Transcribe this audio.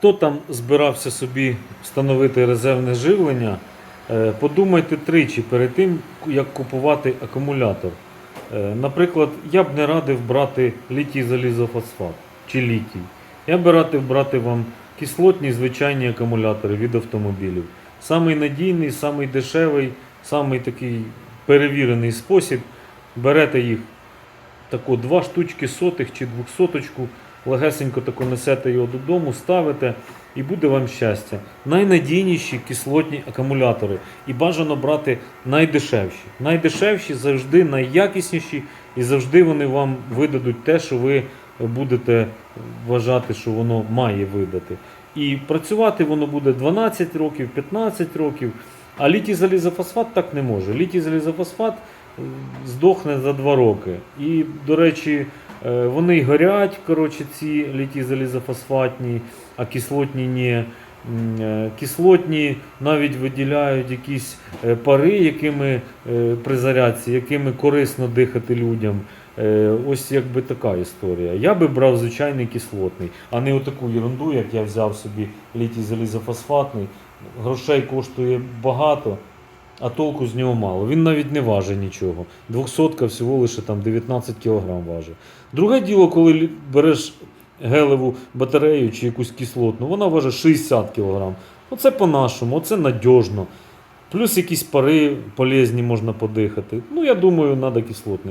Хто там збирався собі встановити резервне живлення, е, подумайте тричі перед тим, як купувати акумулятор. Е, Наприклад, я б не радив брати літій залізофосфат чи літій. Я б радив брати вам кислотні звичайні акумулятори від автомобілів. Самий надійний, самий дешевий, самий такий перевірений спосіб. Берете їх таку два штучки сотих чи двохсоточку, легесенько тако несете його додому, ставите і буде вам щастя. Найнадійніші кислотні акумулятори. І бажано брати найдешевші. Найдешевші завжди найякісніші, і завжди вони вам видадуть те, що ви будете вважати, що воно має видати. І працювати воно буде 12 років, 15 років. А літій залізофосфат так не може. Літій залізофосфат е, здохне за 2 роки. І, до речі, вони горять, коротше, ці літій залізофосфатні, а кислотні ні. Е, Кислотні навіть виділяють якісь е, пари, якими е, при зарядці, якими корисно дихати людям. Е, Ось якби така історія. Я би брав звичайний кислотний, а не отаку ерунду, як я взяв собі літій залізофосфатний. Грошей коштує багато, а толку з нього мало. Він навіть не важить нічого. 200 всього лише там 19 кг важить. Друге діло, коли береш гелеву батарею чи якусь кислотну, вона важить 60 кг. Оце по-нашому, оце надіжно. Плюс якісь пари полезні можна подихати. Ну, я думаю, треба кислотний.